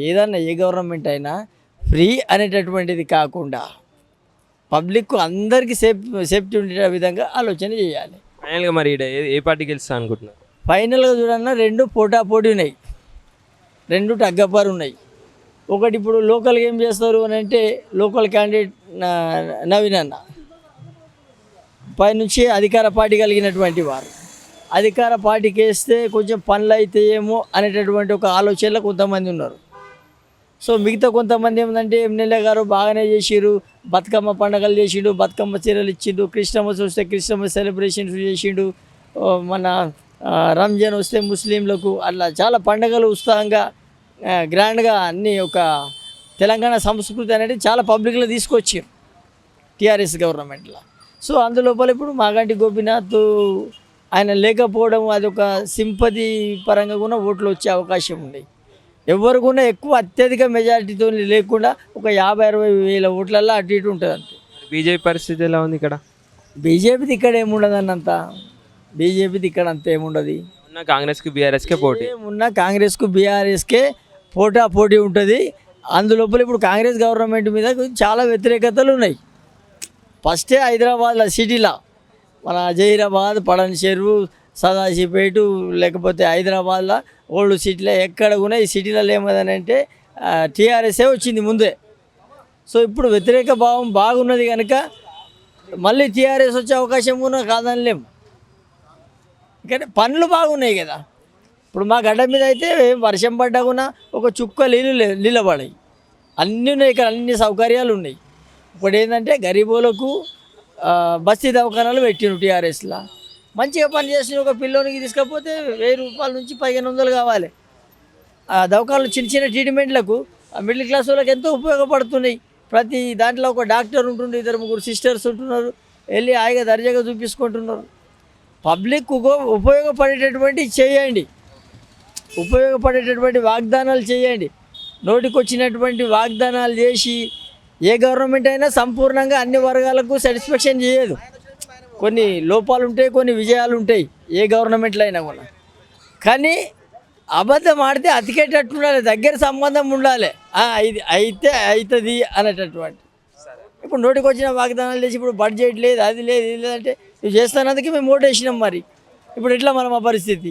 ఏదన్నా ఏ గవర్నమెంట్ అయినా ఫ్రీ అనేటటువంటిది కాకుండా పబ్లిక్ అందరికీ సేఫ్ సేఫ్టీ ఉండే విధంగా ఆలోచన చేయాలి. ఫైనల్గా మరి ఈడ ఏ- ఏ పార్టీ గెలుస్తా అనుకుంటున్నారు? ఫైనల్గా చూడన్నా రెండు పోటా పోటీ ఉన్నాయి. రెండు టగ్గపారు ఉన్నాయి. ఒకటి ఇప్పుడు లోకల్గా ఏం చేస్తారు అని అంటే లోకల్ క్యాండిడేట్ నా- నవీన్ అన్న. పైనుంచి అధికార పార్టీ కలిగినటువంటి వారు. అధికార పార్టీకి వేస్తే కొంచెం పనులు అయితే ఏమో అనేటటువంటి ఒక ఆలోచనలో కొంతమంది ఉన్నారు. సో మిగతా కొంతమంది ఏమందంటే ఎమ్మెల్యే గారు బాగానే చేసిరు బతుకమ్మ పండగలు చేసిండు బతుకమ్మ చీరలు ఇచ్చిండు క్రిస్టమస్ వస్తే క్రిస్టమస్ సెలబ్రేషన్స్ చేసిండు మన రంజాన్ వస్తే ముస్లింలకు అట్లా చాలా పండగలు ఉత్సాహంగా గ్రాండ్గా అన్ని ఒక తెలంగాణ సంస్కృతి అనేది చాలా పబ్లిక్లో తీసుకొచ్చారు టీఆర్ఎస్ గవర్నమెంట్లో సో అందులోపల ఇప్పుడు మాగంటి గోపీనాథ్ ఆయన లేకపోవడం అది ఒక సింపతి పరంగా కూడా ఓట్లు వచ్చే అవకాశం ఉంది. ఎవరు కూడా ఎక్కువ అత్యధిక మెజారిటీతో లేకుండా ఒక యాభై అరవై వేల ఓట్లల్లో అటు ఇటు ఉంటుంది అంతే బీజేపీ పరిస్థితి ఎలా ఉంది ఇక్కడ? బీజేపీది ఇక్కడ ఏముండదు అన్నంత బీజేపీది ఇక్కడ అంత ఏముండదు? ఉన్న కాంగ్రెస్కి బీఆర్ఎస్కే పోటీ. ఏమున్నా కాంగ్రెస్కు బీఆర్ఎస్కే పోటా పోటీ ఉంటుంది. అందులోపల ఇప్పుడు కాంగ్రెస్ గవర్నమెంట్ మీద చాలా వ్యతిరేకతలు ఉన్నాయి. ఫస్టే హైదరాబాద్లో సిటీలో. మన జహీరాబాద్ పడన్ చెరువు సదాశివపేట లేకపోతే హైదరాబాద్లో ఓల్డ్ సిటీలో ఎక్కడ కూడా ఈ సిటీలలో ఏమదంటే టీఆర్ఎస్ఏ వచ్చింది ముందే. సో ఇప్పుడు వ్యతిరేక భావం బాగున్నది కనుక మళ్ళీ టీఆర్ఎస్ వచ్చే అవకాశం కూడా కాదనిలేము ఎందుకంటే పనులు బాగున్నాయి కదా. ఇప్పుడు మా గడ్డ మీద అయితే వర్షం పడ్డా కూడా ఒక చుక్క నీళ్ళు లే- నిలబడాయి. అన్నీ ఉన్నాయి ఇక్కడ అన్ని సౌకర్యాలు ఉన్నాయి. ఇప్పుడు ఏంటంటే గరీబులకు బస్తీ దవాఖానాలు పెట్టిండ్రు టీఆర్ఎస్లో. మంచిగా పని చేసిన ఒక పిల్లోనికి తీసుకపోతే వెయ్యి రూపాయల నుంచి పదిహేను వందలు కావాలి. ఆ దవాఖానాలు చిన్న చిన్న ట్రీట్మెంట్లకు ఆ మిడిల్ క్లాస్ వాళ్ళకి ఎంతో ఉపయోగపడుతున్నాయి. ప్రతి దాంట్లో ఒక డాక్టర్ ఉంటుండే ఇద్దరు ముగ్గురు సిస్టర్స్ ఉంటున్నారు. వెళ్ళి హాయిగా దర్జాగా చూపించుకుంటున్నారు. పబ్లిక్ ఉపయోగపడేటటువంటి చేయండి. ఉపయోగపడేటటువంటి వాగ్దానాలు చేయండి. నోటికి వచ్చినటువంటి వాగ్దానాలు చేసి ఏ గవర్నమెంట్ అయినా సంపూర్ణంగా అన్ని వర్గాలకు సాటిస్ఫాక్షన్ చేయదు. కొన్ని లోపాలు ఉంటాయి కొన్ని విజయాలు ఉంటాయి ఏ గవర్నమెంట్లో అయినా కూడా. కానీ అబద్ధం ఆడితే అతికేటట్టు ఉండాలి దగ్గర సంబంధం ఉండాలి. ఇది అయితే అవుతుంది అనేటటువంటి. ఇప్పుడు నోటికి వచ్చిన వాగ్దానాలు చేసి ఇప్పుడు బడ్జెట్ లేదు అది లేదు ఇది లేదంటే నువ్వు చేస్తానందుకే మేము ఓటేసినాం మరి. ఇప్పుడు ఎట్లా మన మా పరిస్థితి?